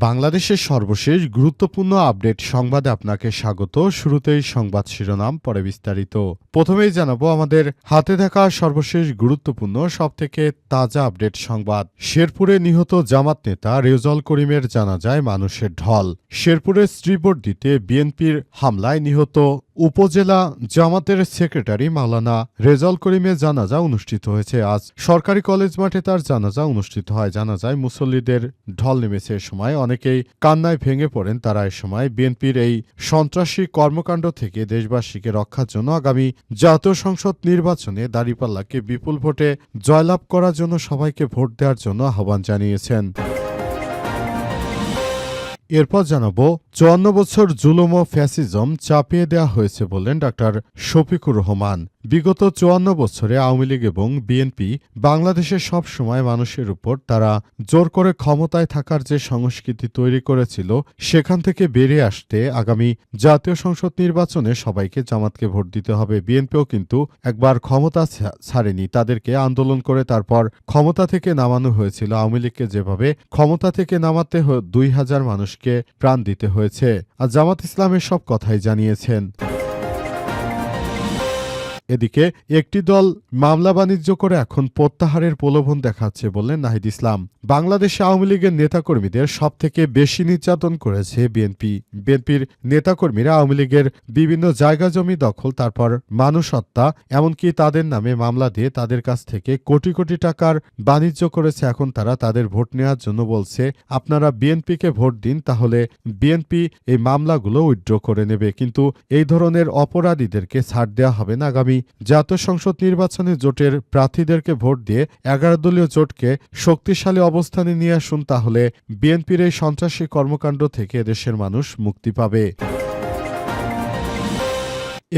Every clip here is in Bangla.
বাংলাদেশের সর্বশেষ গুরুত্বপূর্ণ আপডেট সংবাদে আপনাকে স্বাগত। শুরুতেই সংবাদ শিরোনাম, পরে বিস্তারিত। প্রথমেই জানাব আমাদের হাতে থাকা সর্বশেষ গুরুত্বপূর্ণ, সবথেকে তাজা আপডেট সংবাদ। শেরপুরে নিহত জামাত নেতা রেজল করিমের জানাজায় মানুষের ঢল। শেরপুরের শ্রীবর্দিতে বিএনপির হামলায় নিহত উপজেলা জামাতের সেক্রেটারি মাওলানা রেজাল করিমের জানাজা অনুষ্ঠিত হয়েছে আজ। সরকারি কলেজ মাঠে তার জানাজা অনুষ্ঠিত হয়। জানাজায় মুসল্লিদের ঢল নেমেছে সময়। অনেকেই কান্নায় ভেঙে পড়েন। তারা এ সময় বিএনপির এই সন্ত্রাসী কর্মকাণ্ড থেকে দেশবাসীকে রক্ষার জন্য আগামী জাতীয় সংসদ নির্বাচনে দাঁড়িপাল্লাকে বিপুল ভোটে জয়লাভ করার জন্য সবাইকে ভোট দেওয়ার জন্য আহ্বান জানিয়েছেন। এরপর জানাব, চুয়ান্ন বছর জুলুম ও ফ্যাসিজম চাপিয়ে দেওয়া হয়েছে বললেন ডাক্তার শফিকুর রহমান। বিগত চুয়ান্ন বছরে আওয়ামী লীগ এবং বিএনপি বাংলাদেশের সব সময় মানুষের উপর তারা জোর করে ক্ষমতায় থাকার যে সংস্কৃতি তৈরি করেছিল, সেখান থেকে বেরিয়ে আসতে আগামী জাতীয় সংসদ নির্বাচনে সবাইকে জামাতকে ভোট দিতে হবে। বিএনপিও কিন্তু একবার ক্ষমতা ছাড়েনি, তাদেরকে আন্দোলন করে তারপর ক্ষমতা থেকে নামানো হয়েছিল। আওয়ামী লীগকে যেভাবে ক্ষমতা থেকে নামাতে দুই হাজার মানুষকে প্রাণ দিতে হয়েছে, আর জামাত ইসলামের সব কথাই জানিয়েছেন। এদিকে একটি দল মামলা বাণিজ্য করে এখন প্রত্যাহারের প্রলোভন দেখাচ্ছে বললেন নাহিদ ইসলাম। বাংলাদেশে আওয়ামী লীগের নেতাকর্মীদের সব থেকে বেশি নির্যাতন করেছে বিএনপি। বিএনপির নেতাকর্মীরা আওয়ামী লীগের বিভিন্ন জায়গা জমি দখল, তারপর মানুষ হত্যা এমনকি তাদের নামে মামলা দিয়ে তাদের কাছ থেকে কোটি কোটি টাকার বাণিজ্য করেছে। এখন তারা তাদের ভোট নেওয়ার জন্য বলছে, আপনারা বিএনপিকে ভোট দিন, তাহলে বিএনপি এই মামলাগুলো উইথড্র করে নেবে। কিন্তু এই ধরনের অপরাধীদেরকে ছাড় দেওয়া হবে না। আগামী জাতীয় সংসদ নির্বাচনে জোটের প্রার্থীদেরকে ভোট দিয়ে এগারো দলীয় জোটকে শক্তিশালী অবস্থানে নিয়ে আসুন তাহলে বিএনপির এই সন্ত্রাসী কর্মকাণ্ড থেকে দেশের মানুষ মুক্তি পাবে।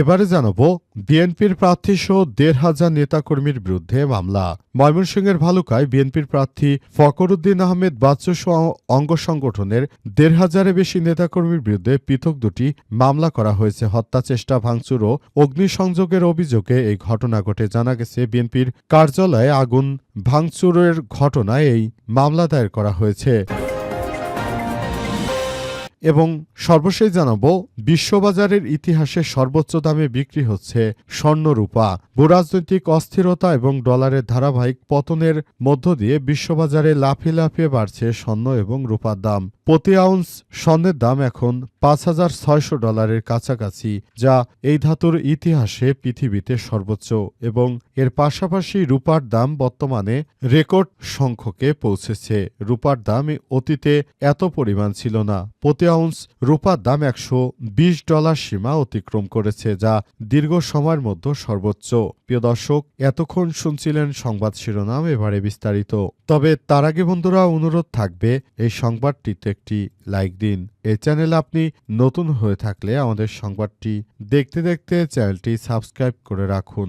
এবারে জানাব, বিএনপির প্রার্থী সহ দেড় হাজার নেতাকর্মীর বিরুদ্ধে মামলা। ময়মনসিংহের ভালুকায় বিএনপির প্রার্থী ফকরুদ্দিন আহমেদ বাচ্চু সহ অঙ্গ সংগঠনের দেড় হাজারের বেশি নেতাকর্মীর বিরুদ্ধে পৃথক দুটি মামলা করা হয়েছে। হত্যা চেষ্টা, ভাঙচুর ও অগ্নিসংযোগের অভিযোগে এই ঘটনা ঘটে। জানা গেছে, বিএনপির কার্যালয়ে আগুন ভাঙচুরের ঘটনায় এই মামলা দায়ের করা হয়েছে। এবং সর্বশেষ জানাব, বিশ্ববাজারের ইতিহাসে সর্বোচ্চ দামে বিক্রি হচ্ছে স্বর্ণরূপা। ভূরাজনৈতিক অস্থিরতা এবং ডলারের ধারাবাহিক পতনের মধ্য দিয়ে বিশ্ববাজারে লাফিয়ে লাফিয়ে বাড়ছে স্বর্ণ এবং রূপার দাম। প্রতি আউন্স স্বর্ণের দাম এখন পাঁচ হাজার ছয়শো ডলারের কাছাকাছি, যা এই ধাতুর ইতিহাসে পৃথিবীতে সর্বোচ্চ এবং এর পাশাপাশি রূপার দাম বর্তমানে রেকর্ড সংখ্যকে পৌঁছেছে। রূপার দাম অতীতে এত পরিমাণ ছিল না। প্রতি আউন্স রূপার দাম একশো বিশ ডলার সীমা অতিক্রম করেছে, যা দীর্ঘ সময়ের মধ্যে সর্বোচ্চ। প্রিয় দর্শক, এতক্ষণ শুনছিলেন সংবাদ শিরোনাম, এবারে বিস্তারিত। তবে তার আগে বন্ধুরা, অনুরোধ থাকবে, এই সংবাদটিতে একটি লাইক দিন। এই চ্যানেল আপনি নতুন হয়ে থাকলে আমাদের সংবাদটি দেখতে দেখতে চ্যানেলটি সাবস্ক্রাইব করে রাখুন।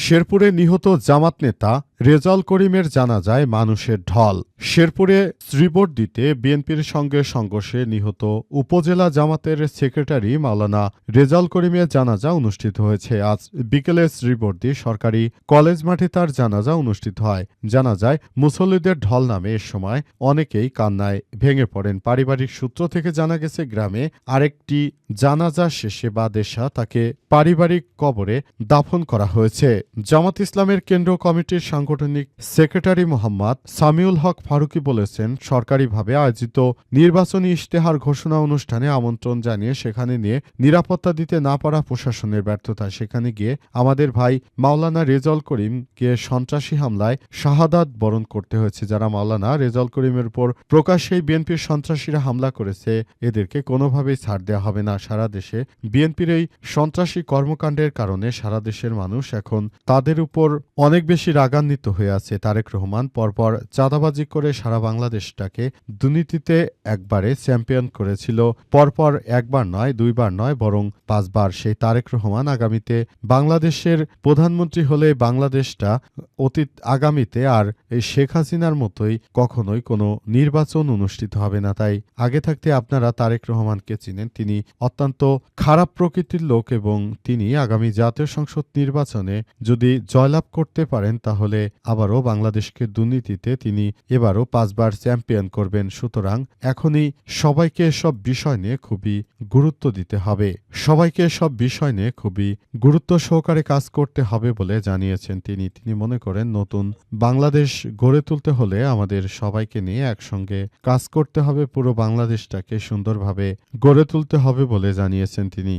শেরপুরে নিহত জামাত নেতা রেজাল করিমের জানাজায় মানুষের ঢল। শেরপুরে শ্রীবর্দিতে বিএনপির সঙ্গে সংঘর্ষে নিহত উপজেলা জামাতের সেক্রেটারি মাওলানা রেজাল করিমের জানাজা অনুষ্ঠিত হয়েছে। আজ বিকেলে শ্রীবর্দি সরকারি কলেজ মাঠে তার জানাজা অনুষ্ঠিত হয়। জানাজায় মুসল্লিদের ঢল নামে এ সময় অনেকেই কান্নায় ভেঙে পড়েন। পারিবারিক সূত্র থেকে জানা গেছে, গ্রামে আরেকটি জানাজা শেষে বা দেশা তাকে পারিবারিক কবরে দাফন করা হয়েছে। জামাত ইসলামের কেন্দ্র কমিটির সাংগঠনিক সাংগঠনিক সেক্রেটারি মোহাম্মদ সামিউল হক ফারুকি বলেছেন, সরকারিভাবে আয়োজিত নির্বাচনী ইশতেহার ঘোষণা অনুষ্ঠানে আমন্ত্রণ জানিয়ে সেখানে নিয়ে নিরাপত্তা দিতে না পারা প্রশাসনের ব্যর্থতা, সেখানে গিয়ে আমাদের ভাই মাওলানা রেজল করিমকে সন্ত্রাসী হামলায় শাহাদাত বরণ করতে হয়েছে। যারা মাওলানা রেজল করিমের উপর প্রকাশ্যেই বিএনপির সন্ত্রাসীরা হামলা করেছে, এদেরকে কোনোভাবেই ছাড় দেওয়া হবে না। সারা দেশে বিএনপির এই সন্ত্রাসী কর্মকাণ্ডের কারণে সারা দেশের মানুষ এখন তাদের উপর অনেক বেশি রাগান্বিত হয়ে আছে তারেক রহমান। পরপর চাঁদাবাজি করে সারা বাংলাদেশটাকে দুর্নীতিতে একবারে চ্যাম্পিয়ন করেছিল। পরপর একবার নয়, দুইবার নয়, বরং পাঁচবার সেই তারেক রহমান। আগামীতে বাংলাদেশের প্রধানমন্ত্রী হলে বাংলাদেশটা অতীত আগামীতে আর এই শেখ হাসিনার মতোই কখনোই কোনো নির্বাচন অনুষ্ঠিত হবে না। তাই আগে থাকতে আপনারা তারেক রহমানকে চিনেন। তিনি অত্যন্ত খারাপ প্রকৃতির লোক এবং তিনি আগামী জাতীয় সংসদ নির্বাচনে যদি জয়লাভ করতে পারেন তাহলে আবারও বাংলাদেশকে দুর্নীতিতে তিনি এবারও পাঁচবার চ্যাম্পিয়ন করবেন। সুতরাং এখনই সবাইকে সব বিষয় নিয়ে খুবই গুরুত্ব দিতে হবে। সবাইকে সব বিষয় নিয়ে খুবই গুরুত্ব সহকারে কাজ করতে হবে বলে জানিয়েছেন তিনি। তিনি মনে করেন, নতুন বাংলাদেশ গড়ে তুলতে হলে আমাদের সবাইকে নিয়ে একসঙ্গে কাজ করতে হবে, পুরো বাংলাদেশটাকে সুন্দরভাবে গড়ে তুলতে হবে বলে জানিয়েছেন তিনি।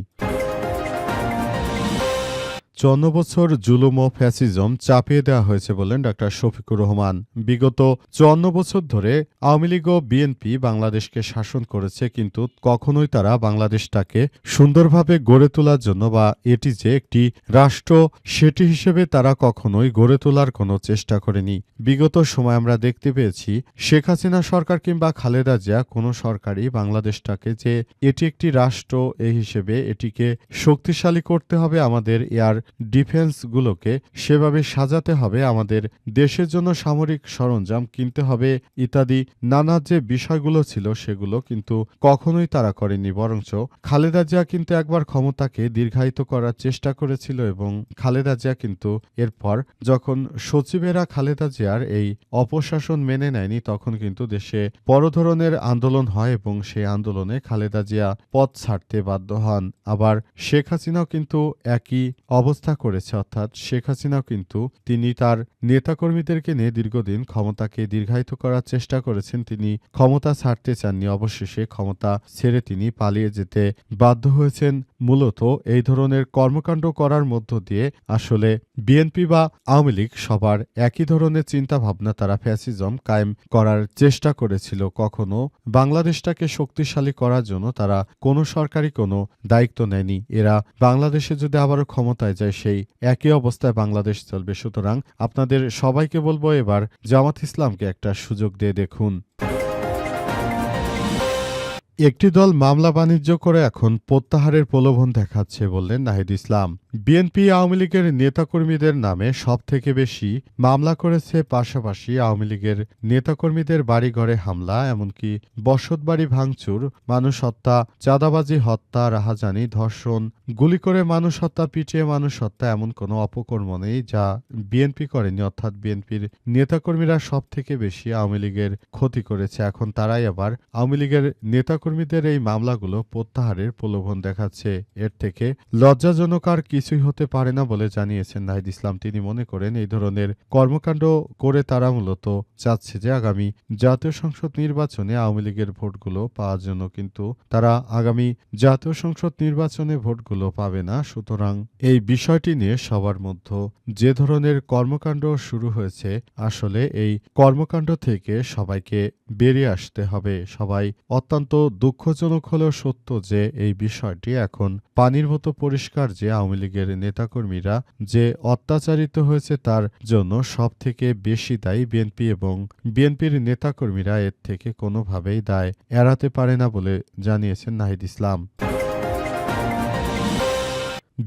চন্ন বছর জুলুম ও ফ্যাসিজম চাপিয়ে দেওয়া হয়েছে বলেন ডাক্তার শফিকুর রহমান। বিগত চুয়ান্ন বছর ধরে আওয়ামী লীগ ও বিএনপি বাংলাদেশকে শাসন করেছে, কিন্তু কখনোই তারা বাংলাদেশটাকে সুন্দরভাবে গড়ে তোলার জন্য বা এটি যে একটি রাষ্ট্র, সেটি হিসেবে তারা কখনোই গড়ে তোলার কোনো চেষ্টা করেনি। বিগত সময় আমরা দেখতে পেয়েছি, শেখ হাসিনা সরকার কিংবা খালেদা জিয়া কোনো সরকারই বাংলাদেশটাকে যে এটি একটি রাষ্ট্র এই হিসেবে এটিকে শক্তিশালী করতে হবে আমাদের এয়ার ডিফেন্সগুলোকে সেভাবে সাজাতে হবে। আমাদের দেশের জন্য সামরিক সরঞ্জাম কিনতে হবে ইত্যাদি। নানা যে বিষয়গুলো ছিল সেগুলো কিন্তু কখনোই তারা করেনি, বরঞ্চ খালেদা জিয়া কিন্তু একবার ক্ষমতাকে দীর্ঘায়িত করার চেষ্টা করেছিল এবং খালেদা জিয়া কিন্তু এরপর যখন সচিবেরা খালেদা জিয়ার এই অপশাসন মেনে নেয়নি, তখন কিন্তু দেশে বড় ধরনের আন্দোলন হয় এবং সেই আন্দোলনে খালেদা জিয়া পথ ছাড়তে বাধ্য হন। আবার শেখ হাসিনাও কিন্তু একই অবস্থা করেছে, অর্থাৎ শেখ হাসিনাও কিন্তু তিনি তার নেতাকর্মীদেরকে নিয়ে দীর্ঘদিন ক্ষমতাকে দীর্ঘায়িত করার চেষ্টা করেছেন। তিনি ক্ষমতা ছাড়তে চাননি, অবশেষে ক্ষমতা ছেড়ে তিনি পালিয়ে যেতে বাধ্য হয়েছেন। মূলত এই ধরনের কর্মকাণ্ড করার মধ্য দিয়ে আসলে বিএনপি বা আওয়ামী লীগ সবার একই ধরনের চিন্তা ভাবনা তারা ফ্যাসিজম কায়েম করার চেষ্টা করেছিল। কখনো বাংলাদেশটাকে শক্তিশালী করার জন্য তারা কোনো সরকারি কোনো দায়িত্ব নেয়নি। এরা বাংলাদেশে যদি আবারও ক্ষমতায় যায় সেই একই অবস্থায় বাংলাদেশ চলবে। সুতরাং আপনাদের সবাইকে বলব এবার জামাত ইসলামকে একটা সুযোগ দিয়ে দেখুন। একটি দল মামলা বাণিজ্য করে এখন প্রত্যাহারের প্রলোভন দেখাচ্ছে বললেন নাহিদ ইসলাম। বিএনপি আওয়ামী লীগের নেতাকর্মীদের নামে সব থেকে বেশি মামলা করেছে পাশাপাশি আওয়ামী লীগের নেতাকর্মীদের বাড়িঘরে হামলা, এমনকি বসতবাড়ি ভাঙচুর, মানুষ হত্যা, চাঁদাবাজি, হত্যা, রাহাজানি, ধর্ষণ, গুলি করে মানুষ হত্যা, পিটিয়ে মানুষ হত্যা এমন কোনো অপকর্ম নেই যা বিএনপি করেনি। অর্থাৎ বিএনপির নেতাকর্মীরা সব থেকে বেশি আওয়ামী লীগের ক্ষতি করেছে। এখন তারাই আবার আওয়ামী লীগের নেতাকর্মীদের এই মামলাগুলো প্রত্যাহারের প্রলোভন দেখাচ্ছে। এর থেকে লজ্জাজনক আর কিছুই হতে পারে না বলে জানিয়েছেন নাহিদ ইসলাম। তিনি মনে করেন এই ধরনের কর্মকাণ্ড করে তারা মূলত চাচ্ছে যে আগামী জাতীয় সংসদ নির্বাচনে আওয়ামী লীগের ভোটগুলো পাওয়ার জন্য, কিন্তু তারা আগামী জাতীয় সংসদ নির্বাচনে ভোটগুলো পাবে না। সুতরাং এই বিষয়টি নিয়ে সবার মধ্যে যে ধরনের কর্মকাণ্ড শুরু হয়েছে, আসলে এই কর্মকাণ্ড থেকে সবাইকে বেরিয়ে আসতে হবে। সবাই অত্যন্ত দুঃখজনক হলেও সত্য যে এই বিষয়টি এখন পানির মতো পরিষ্কার যে আওয়ামী লীগের নেতাকর্মীরা যে অত্যাচারিত হয়েছে তার জন্য সব থেকে বেশি দায়ী বিএনপি এবং বিএনপির নেতাকর্মীরা এর থেকে কোনোভাবেই দায় এড়াতে পারে না বলে জানিয়েছেন নাহিদ ইসলাম।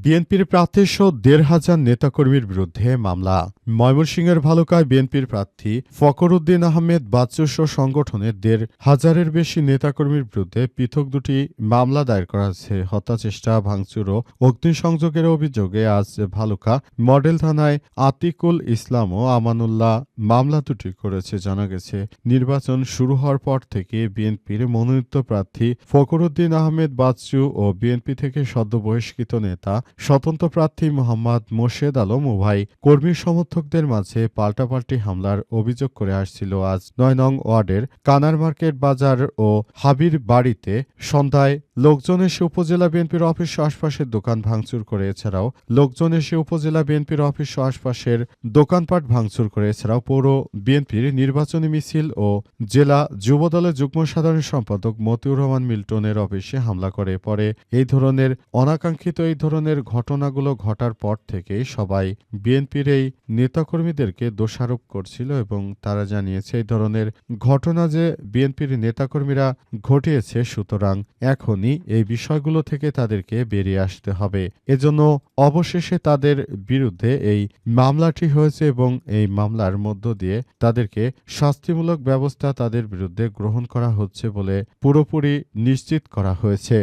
বিএনপির প্রার্থীসহ দেড় হাজার নেতাকর্মীর বিরুদ্ধে মামলা। ময়মনসিংহের ভালুকায় বিএনপির প্রার্থী ফকরুদ্দিন আহমেদ বাচ্চুস সংগঠনের দেড় হাজারের বেশি নেতাকর্মীর বিরুদ্ধে পৃথক দুটি মামলা দায়ের করা হয়েছে হত্যাচেষ্টা ভাঙচুর ও অগ্নিসংযোগের অভিযোগে আজ ভালুকা মডেল থানায় আতিকুল ইসলাম ও আমানুল্লাহ মামলা দুটি করেছে জানা গেছে। নির্বাচন শুরু হওয়ার পর থেকে বিএনপির মনোনীত প্রার্থী ফকরুদ্দিন আহমেদ বাচ্চু ও বিএনপি থেকে সদ্য বহিষ্কৃত নেতা স্বতন্ত্র প্রার্থী মোহাম্মদ মোর্শেদ আলম উভয় কর্মী সমর্থকদের মাঝে পাল্টাপাল্টি হামলার অভিযোগ করে আসছিল আজ নয় নং ওয়ার্ডের কানার মার্কেট বাজার ও হাবির বাড়িতে। সন্ধ্যায় লোকজন এসে উপজেলা বিএনপির অফিস আশপাশের দোকান ভাঙচুর করে, এছাড়াও লোকজন এসে উপজেলা বিএনপির অফিস আশপাশের দোকানপাট ভাঙচুর করে, এছাড়াও পৌর বিএনপির নির্বাচনী মিছিল ও জেলা যুবদলের যুগ্ম সাধারণ সম্পাদক মতিউর রহমান মিল্টনের অফিসে হামলা করে। পরে এই ধরনের অনাকাঙ্ক্ষিত এই ধরনের ঘটনাগুলো ঘটার পর থেকেই সবাই বিএনপির এই নেতাকর্মীদেরকে দোষারোপ করছিল এবং তারা জানিয়েছে এই ধরনের ঘটনা যে বিএনপির নেতাকর্মীরা ঘটিয়েছে, সুতরাং এখনই এই বিষয়গুলো থেকে তাদেরকে বেরিয়ে আসতে হবে। এজন্য অবশেষে তাদের বিরুদ্ধে এই মামলাটি হয়েছে এবং এই মামলার মধ্য দিয়ে তাদেরকে শাস্তিমূলক ব্যবস্থা তাদের বিরুদ্ধে গ্রহণ করা হচ্ছে বলে পুরোপুরি নিশ্চিত করা হয়েছে।